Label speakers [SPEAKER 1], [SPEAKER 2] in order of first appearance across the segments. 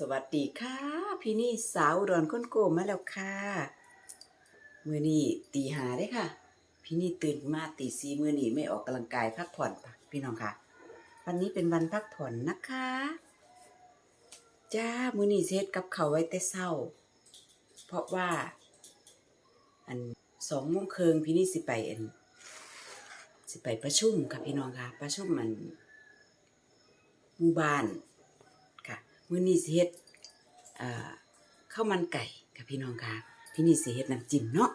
[SPEAKER 1] สวัสดีค่ะ พี่นี่สาวดอนค้นโกมมาแล้วค่ะมือนี้ตีหาได้ค่ะ พี่นี่ตื่นมาตีสีมือนี้ไม่ออกกำลังกายพักผ่อนค่ะพี่น้องค่ะ วันนี้เป็นวันพักผ่อนนะคะจ้ามือนี้เซตกับเขาไว้แต่เศร้า เพราะว่า อันสองโมงเคิงพี่นี่สิไปอันสิไปประชุมค่ะพี่น้องค่ะ ประชุมมันหมู่บ้าน มื้อนี้สิเฮ็ดข้าวมันไก่ค่ะพี่น้องค่ะ พี่นี่สิเฮ็ดน้ำจิ้มเนาะ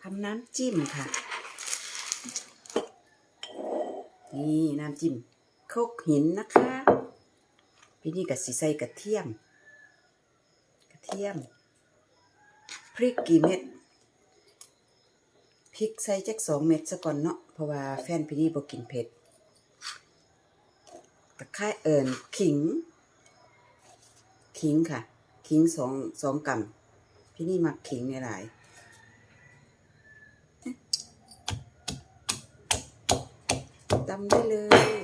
[SPEAKER 1] ทำน้ำจิ้มค่ะ นี่น้ำจิ้มโคกหินนะคะ พี่นี่ก็สิใส่กระเทียม กระเทียม พริกกี่เม็ด พริกใส่จักสองเม็ดซะก่อนเนาะ เพราะว่าแฟนพี่นี่บ่กินเผ็ด ตะไคร้เอิญขิง ขิงค่ะ ขิงสองสองกำพี่นี่มักขิงหลายๆตำได้เลย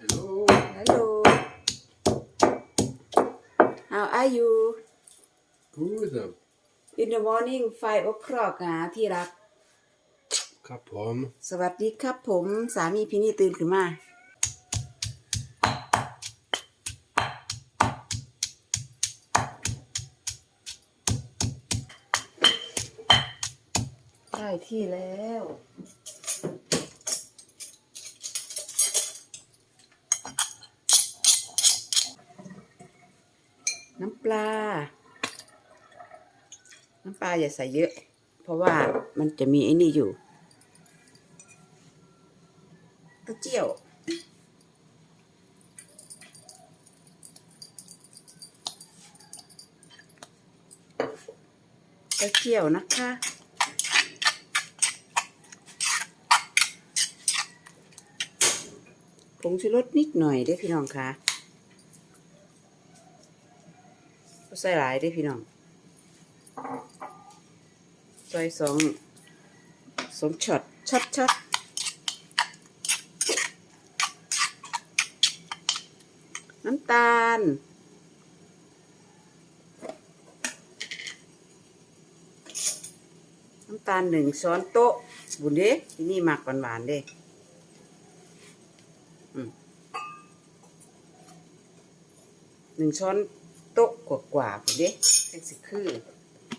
[SPEAKER 2] Hello.
[SPEAKER 1] ฮัลโหล How are you
[SPEAKER 2] Good.
[SPEAKER 1] in the morning five o'clock นะที่รัก
[SPEAKER 2] ครับผม
[SPEAKER 1] สวัสดีครับผมสามีพี่นี่ตื่นขึ้นมาได้ที่แล้วน้ำปลา น้ำปลาอย่าใส่เยอะ เพราะว่ามันจะมีไอ้นี่อยู่ ก็เจียวก็เจียวนะคะผงชูรสนิดหน่อยได้พี่น้องคะใส่หลายได้พี่น้องใส่สองสองช็อตช็อตช็อต น้ำตาล น้ำตาลหนึ่งช้อนโต๊ะ บุญเด้ที่นี่หมักหวานๆเด้หนึ่งช้อนโต๊ะกว่าๆบุญเด้จังสิคือ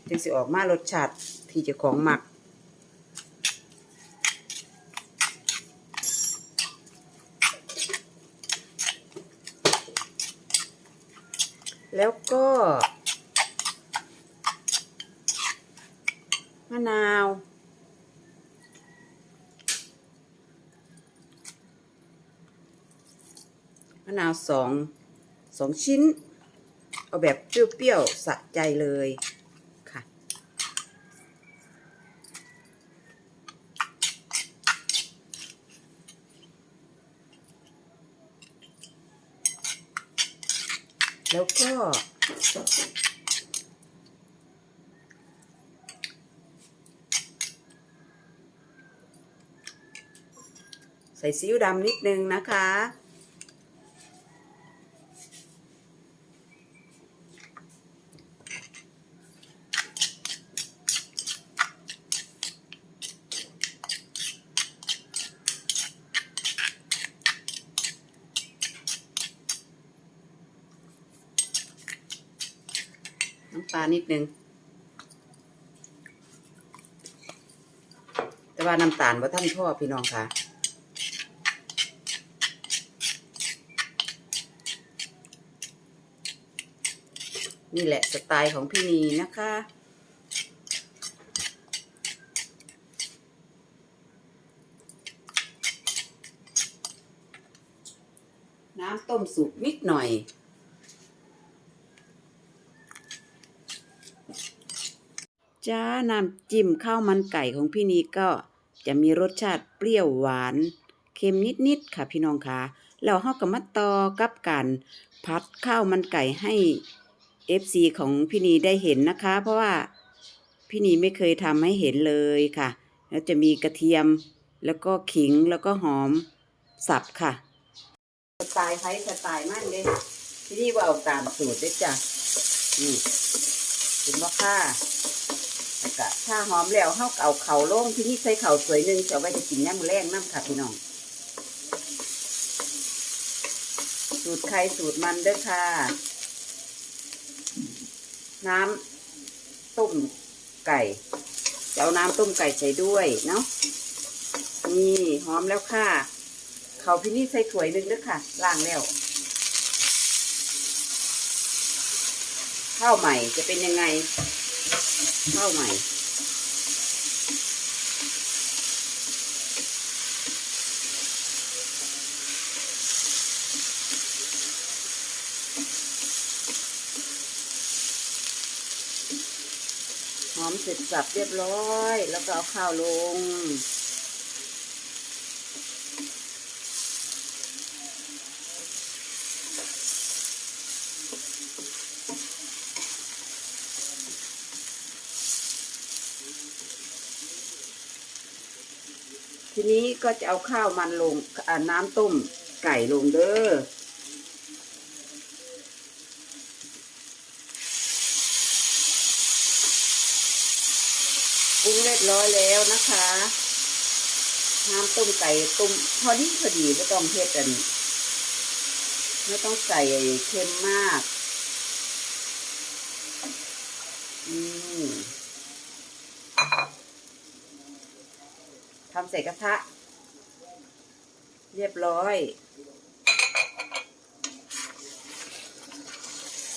[SPEAKER 1] เจังสิออกมารสชาติที่จะของหมัก แล้วก็มะนาว มะนาวสองสองชิ้น เอาแบบเปรี้ยวๆสะใจเลยค่ะ แล้วก็ ใส่ซีอิ๊วดำนิดนึงนะคะ ปลานิดนึง แต่ว่าน้ำตาลว่าท่านพ่อพี่น้องค่ะนี่แหละสไตล์ของพี่นีนะคะ น้ำต้มสุกนิดหน่อย จ้าน้ำจิ้มข้าวมันไก่ของพี่นีก็จะมีรสชาติเปรี้ยวหวาน เค็มนิดๆค่ะพี่น้องค่ะแล้วเฮาก็มาต่อกับการพัดข้าวมันไก่ให้ FC ของพี่นีได้เห็นนะคะ เพราะว่าพี่นีไม่เคยทำให้เห็นเลยค่ะ แล้วจะมีกระเทียมแล้วก็ขิงแล้วก็หอมสับค่ะสไตล์ไทยสไตล์มันเด้ที่นี่ว่าเอาตามสูตรเด้อจ้ะนี่เห็นว่าค่า ก็ถ้าหอมแล้วเฮาก็เอาเข่าลงที่นี่ใส่เข่าสวยหนึงจะเอาไว้จะกินย่ำแรงน้ำค่ะพี่น้อง สูตรใครสูตรมันเด้อค่ะ น้ำต้มไก่จะเอาน้ำต้มไก่ใส่ด้วยเนาะนี่หอมแล้วค่ะ เขาพี่นี่ใส่ถ้วยหนึ่งเด้อค่ะล้างแล้วข้าวใหม่จะเป็นยังไง ข้าวใหม่ หอมเสร็จสับเรียบร้อย แล้วก็เอาข้าวลง ทีนี้ก็จะเอาข้าวมันลงน้ำต้มไก่ลงเด้อปรุงเรียบร้อยแล้วนะคะ น้ำต้มไก่ต้มพอดีพอดีไม่ต้องเผ็ดอันไม่ต้องใส่เค็มมาก อืม ทำใส่กระทะ เรียบร้อย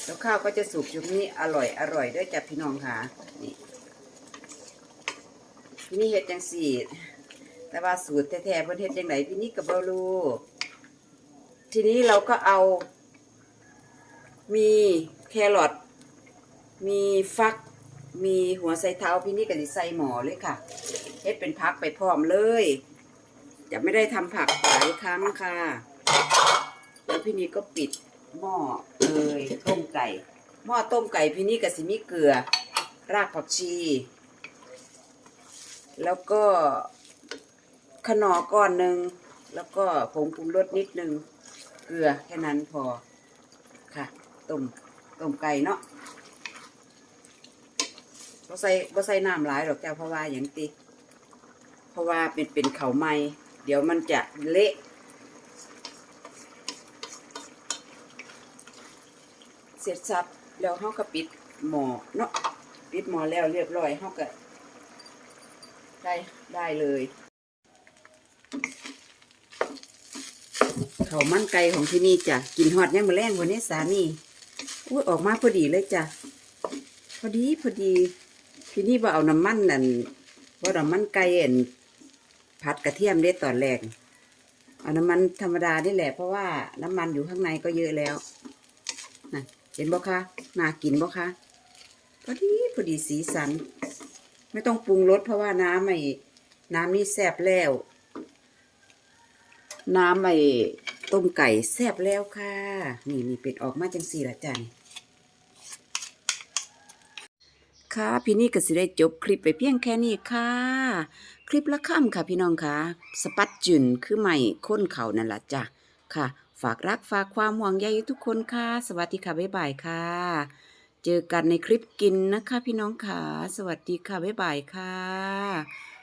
[SPEAKER 1] แล้วข้าวก็จะสุกอยู่นี้อร่อยอร่อยด้วยจ้ะพี่น้องค่ะนี่พี่นี่เฮ็ดจังสี่ แต่ว่าสูตรแท้ๆเพิ่นเฮ็ดจังไดพี่นี่ก็บ่รู้ทีนี้เราก็เอา มีแครอทมีฟัก มีหัวไชเท้าพี่นี่ก็สิใส่หม้อเลยค่ะเฮ็ดเป็นพักไปพร้อมเลย จะไม่ได้ทำผักหลายครั้งค่ะ แล้วพี่นี่ก็ปิดหม้อเลยต้มไก่ หม้อต้มไก่พี่นี่ก็สิมีเกลือ รากผักชี แล้วก็ขนอก้อนหนึ่งแล้วก็ผงปรุงรสนิดนึง เกลือแค่นั้นพอค่ะต้มต้มไก่เนาะ บ่ใส่บ่ใส่น้ำหลายหรอกจ้าเพราะว่าอย่างติเพราะว่าเป็นเป็นเขาไม้เดี๋ยวมันจะเละเสร็จสับแล้วเฮาก็ปิดหม้อเนาะปิดหม้อแล้วเรียบร้อยเฮาก็ได้ได้เลยเขามันไก่ของที่นี่จ้ะกินฮอดเนี่ยมาแรงวันนี้สามีอุ้ยออกมาพอดีเลยจ้ะพอดีพอดี ที่นี่ว่าเอาน้ำมันนั่นว่าน้ำมันไก่เอ็นผัดกระเทียมได้ตอนแรกเอาน้ำมันธรรมดานี่แหละ เพราะว่าน้ำมันอยู่ข้างในก็เยอะแล้วนะเห็นบ่คะน่ากินบ่คะพอดีพอดีสีสัน ไม่ต้องปรุงรสเพราะว่าน้ำไอ้น้ำนี่แซ่บแล้ว น้ำไอ้ต้มไก่แซ่บแล้วค่ะ นี่นี่เป็ดออกมาจังสี่ละจัน คะ พี่นี่ก็สิได้จบคลิปไปเพียงแค่นี้ค่ะ คลิปละค่ำค่ะพี่น้องค่ะสปัดจุนคือใหม่ค้นเขานั่นละจ้ะค่ะ ฝากรักฝากความห่วงใยทุกคนค่ะ สวัสดีค่ะ บ๊ายบายค่ะ เจอกันในคลิปกินนะคะ พี่น้องค่ะ สวัสดีค่ะ บ๊ายบายค่ะ